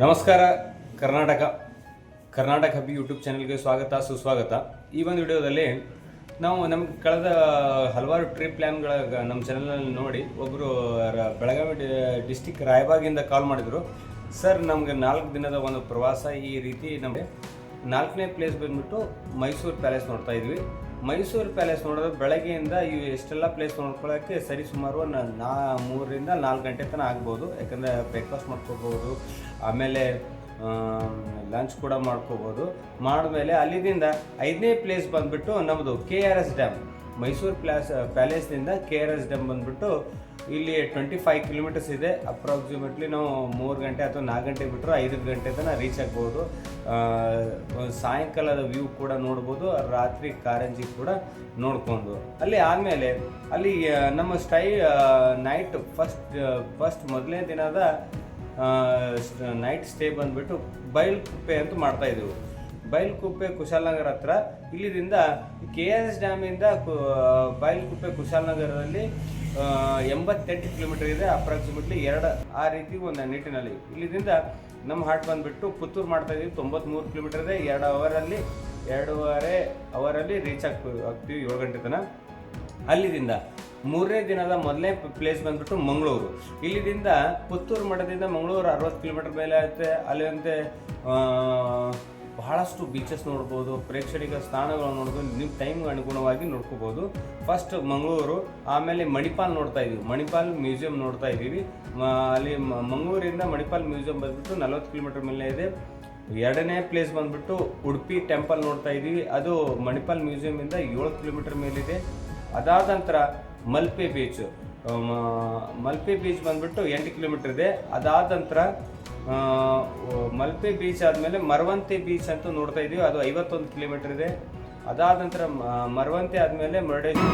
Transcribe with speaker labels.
Speaker 1: ನಮಸ್ಕಾರ, ಕರ್ನಾಟಕ ಕರ್ನಾಟಕ ಹಬ್ಬಿ ಯೂಟ್ಯೂಬ್ ಚಾನೆಲ್ಗೆ ಸ್ವಾಗತ, ಸುಸ್ವಾಗತ. ಈ ಒಂದು ವಿಡಿಯೋದಲ್ಲಿ ನಾವು ನಮ್ಗೆ ಕಳೆದ ಹಲವಾರು ಟ್ರಿಪ್ ಪ್ಲ್ಯಾನ್ಗಳ ನಮ್ಮ ಚಾನಲ್ನಲ್ಲಿ ನೋಡಿ ಒಬ್ಬರು ಬೆಳಗಾವಿ ಡಿಸ್ಟಿಕ್ ರಾಯಬಾಗಿಂದ ಕಾಲ್ ಮಾಡಿದರು. ಸರ್, ನಮಗೆ ನಾಲ್ಕು ದಿನದ ಒಂದು ಪ್ರವಾಸ ಈ ರೀತಿ ನಮಗೆ ನಾಲ್ಕನೇ ಪ್ಲೇಸ್ ಬಂದ್ಬಿಟ್ಟು ಮೈಸೂರು ಪ್ಯಾಲೇಸ್ ನೋಡ್ತಾ ಇದ್ವಿ. ಮೈಸೂರು ಪ್ಯಾಲೇಸ್ ನೋಡೋದು ಬೆಳಗ್ಗೆಯಿಂದ ಇವು ಎಷ್ಟೆಲ್ಲ ಪ್ಲೇಸ್ ನೋಡ್ಕೊಳ್ಳೋಕ್ಕೆ ಸರಿ ಸುಮಾರು ಒಂದು ನಾ ಮೂರರಿಂದ ನಾಲ್ಕು ಗಂಟೆ ತನಕ ಆಗ್ಬೋದು. ಯಾಕಂದರೆ ಬ್ರೇಕ್ಫಾಸ್ಟ್ ಮಾಡ್ಕೋಬೋದು, ಆಮೇಲೆ ಲಂಚ್ ಕೂಡ ಮಾಡ್ಕೋಬೋದು. ಮಾಡಿದ್ಮೇಲೆ ಅಲ್ಲಿಂದ ಐದನೇ ಪ್ಲೇಸ್ ಬಂದುಬಿಟ್ಟು ನಮ್ಮದು K R S dam Mysuru ಪ್ಲಾಸ್ ಪ್ಯಾಲೇಸ್ನಿಂದ ಕೆ ಆರ್ ಎಸ್ ಡ್ಯಾಮ್ ಬಂದ್ಬಿಟ್ಟು ಇಲ್ಲಿ ಟ್ವೆಂಟಿ ಫೈವ್ ಕಿಲೋಮೀಟರ್ಸ್ ಇದೆ. ಅಪ್ರಾಕ್ಸಿಮೇಟ್ಲಿ ನಾವು ಮೂರು ಗಂಟೆ ಅಥವಾ ನಾಲ್ಕು ಗಂಟೆ ಬಿಟ್ಟರು ಐದು ಗಂಟೆ ತನಕ ರೀಚ್ ಆಗ್ಬೋದು. ಸಾಯಂಕಾಲದ ವ್ಯೂ ಕೂಡ ನೋಡ್ಬೋದು, ರಾತ್ರಿ ಕಾರಂಜಿ ಕೂಡ ನೋಡ್ಕೊಂಡು. ಅಲ್ಲಿ ಆದಮೇಲೆ, ಅಲ್ಲಿ ನಮ್ಮ ಸ್ಟೈ ನೈಟ್ ಫಸ್ಟ್ ಫಸ್ಟ್ ಮೊದಲನೇ ದಿನದ ನೈಟ್ ಸ್ಟೇ ಬಂದ್ಬಿಟ್ಟು ಬೈಲ್ ಕುಪ್ಪೆ ಅಂತ ಮಾಡ್ತಾ ಇದ್ದೀವಿ. ಬೈಲ್ಕುಪ್ಪೆ ಕುಶಾಲನಗರ ಹತ್ರ. ಇಲ್ಲಿದಿಂದ ಕೆ ಎಸ್ ಎಸ್ ಡ್ಯಾಮಿಂದ ಬೈಲ್ಕುಪ್ಪೆ ಕುಶಾಲನಗರದಲ್ಲಿ ಎಂಬತ್ತೆಂಟು ಕಿಲೋಮೀಟರ್ ಇದೆ. ಅಪ್ರಾಕ್ಸಿಮೇಟ್ಲಿ ಎರಡು ಆ ರೀತಿ ಒಂದು ನಿಟ್ಟಿನಲ್ಲಿ. ಇಲ್ಲಿಂದ ನಮ್ಮ ಹಾಟ್ ಬಂದುಬಿಟ್ಟು ಪುತ್ತೂರು ಮಾಡ್ತಾ ಇದ್ದೀವಿ ತೊಂಬತ್ತ್ಮೂರು ಕಿಲೋಮೀಟರ್ ಇದೆ. ಎರಡು ಅವರಲ್ಲಿ ಎರಡೂವರೆ ಅವರಲ್ಲಿ ರೀಚ್ ಆಗ್ತೀವಿ ಆಗ್ತೀವಿ ಏಳು ಗಂಟೆ ತನಕ ಅಲ್ಲಿದಿಂದ ಮೂರನೇ ದಿನದ ಮೊದಲನೇ ಪ್ಲೇಸ್ ಬಂದ್ಬಿಟ್ಟು ಮಂಗಳೂರು. ಇಲ್ಲಿದಿಂದ ಪುತ್ತೂರು ಮಠದಿಂದ ಮಂಗಳೂರು ಅರವತ್ತು ಕಿಲೋಮೀಟರ್ ಮೇಲೆ ಆಗುತ್ತೆ ಆ, ಬಹಳಷ್ಟು ಬೀಚಸ್ ನೋಡ್ಬೋದು, ಪ್ರೇಕ್ಷಣೀಯ ಸ್ಥಾನಗಳು ನೋಡ್ಬೋದು ನಿಮ್ಮ ಟೈಮ್ಗೆ ಅನುಗುಣವಾಗಿ ನೋಡ್ಕೋಬೋದು. ಫಸ್ಟ್ ಮಂಗಳೂರು, ಆಮೇಲೆ ಮಣಿಪಾಲ್ ನೋಡ್ತಾ ಇದೀವಿ. ಮಣಿಪಾಲ್ ಮ್ಯೂಸಿಯಂ ನೋಡ್ತಾ ಇದ್ದೀವಿ ಅಲ್ಲಿ ಮಂಗಳೂರಿಂದ ಮಣಿಪಾಲ್ ಮ್ಯೂಸಿಯಂ ಬಂದ್ಬಿಟ್ಟು ನಲವತ್ತು ಕಿಲೋಮೀಟರ್ ಮೇಲೆ ಇದೆ. ಎರಡನೇ ಪ್ಲೇಸ್ ಬಂದ್ಬಿಟ್ಟು ಉಡುಪಿ ಟೆಂಪಲ್ ನೋಡ್ತಾ ಇದ್ದೀವಿ ಅದು ಮಣಿಪಾಲ್ ಮ್ಯೂಸಿಯಮಿಂದ ಏಳು ಕಿಲೋಮೀಟರ್ ಮೇಲಿದೆ. ಅದಾದ ನಂತರ ಮಲ್ಪೆ ಬೀಚ್ ಮಲ್ಪೆ ಬೀಚ್ ಬಂದ್ಬಿಟ್ಟು ಎಂಟು ಕಿಲೋಮೀಟರ್ ಇದೆ. ಅದಾದ ನಂತರ ಮಲ್ಪೆ ಬೀಚ್ ಆದಮೇಲೆ ಮರವಂತೆ ಬೀಚ್ ಅಂತ ನೋಡ್ತಾ ಇದ್ದೀವಿ ಅದು ಐವತ್ತೊಂದು ಕಿಲೋಮೀಟರ್ ಇದೆ. ಅದಾದ ನಂತರ ಮರವಂತೆ ಆದಮೇಲೆ ಮುರುಡೇಶ್ವರ